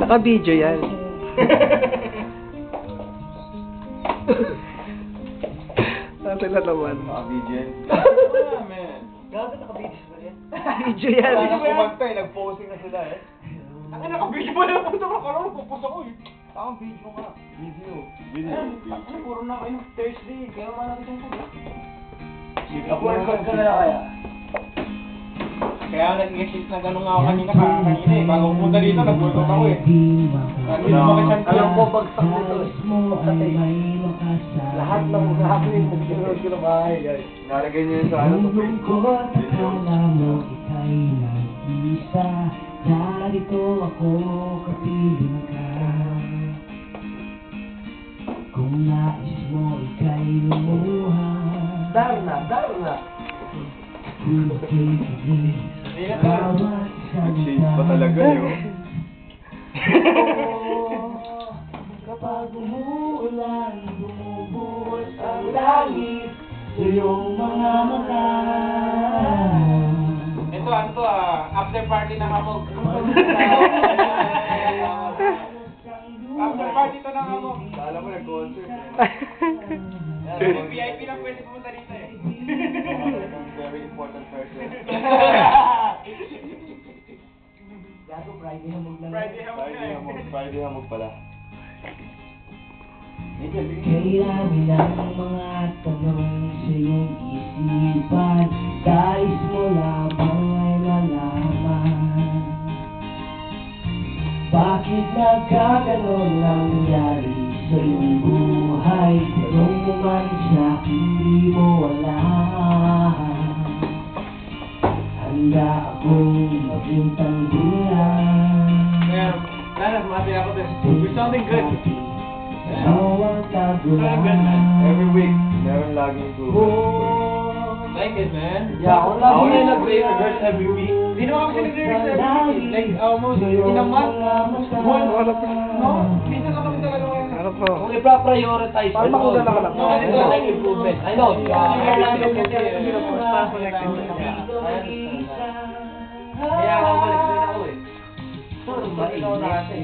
Naka-video yan. Nasa na naman. Naka-video yan. Gago nakabidis ba yan? Video yan. Nang kumanta eh, nag-posing na sila eh. Ang nakabidis mo na punta ko ako, pupus ako eh. Tama, video ka. Video. Ayun, ano, puro na kayo Thursday, kaya wala na itong pula. Upload ka na lang kaya. Kaya nag-exist na gano'n nga ako kanina, ka- kanina eh. Bago pumunta dito, nagulot ako eh. Sabi mo kasi Alam ko, bagsak dito eh. Lahat ng happening na sinunod ko na bahay, guys. Nalagay niyo yun sa ano, sa Facebook. Video. Narito ako kapiling ka Kung nais mo ika'y lumuha Dar na, Nag-change pa talaga yun. Kapag umuulan Bumubuhos ang langit Sa iyong mga mata Ito, ano to ah, after party na hamog. after party to ng hamog. Kala mo nag-concert VIP lang pwede pumunta dito eh. Very important person. Gago Friday hamog lang. Friday hamog Friday hamog, Friday hamog pala. Kailangan ng mga tanong sa iyong isipan. Dais mo lamang ay malaman Bakit nagkaganon nangyari sa iyong buhay? Tanong man siya, hindi mo alam Handa akong maging tanggulan Kaya, Lalas, mati ako din. You're sounding good. Bawang tagulan Every week, meron laging Oh, Like it, man. Yeah, ako Ako lagi na na nag-rehearse every week. Hindi naman kasi nag-rehearse every week. Like, almost in a month. One. No? Po? Kung i-prioritize Paano makuha na ka lang? No, not like improvement. I know. Kaya ako balik din ako eh. Ikaw na kasi.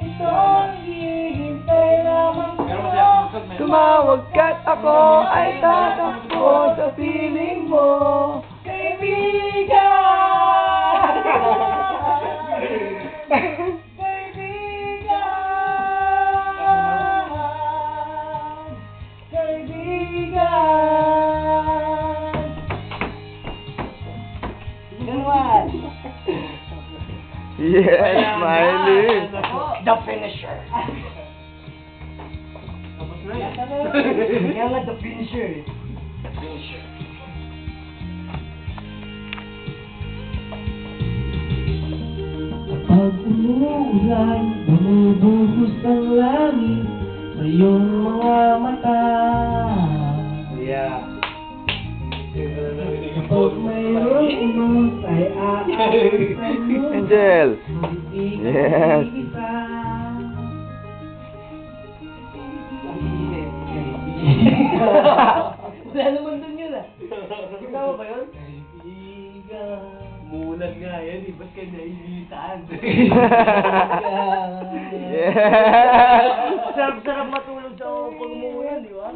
Ito ang hihintay lamang Pero masaya ako magsag, man. Tumawag ka't ako ay tatakbo sa piling mo. Yes, um, Smiley. The finisher. Tapos na yan. Kaya nga the finisher. The finisher. Pag umuulan, bumubuhos ang langit sa iyong mga mata. Yeah. Kapag Angel. Yes. Wala naman dun yun ah. Ikaw ba yun? Kaibigan. Mulan nga yan eh. Ba't ka nainitan? yes. Sarap-sarap matulog sa pag umuulan, di ba?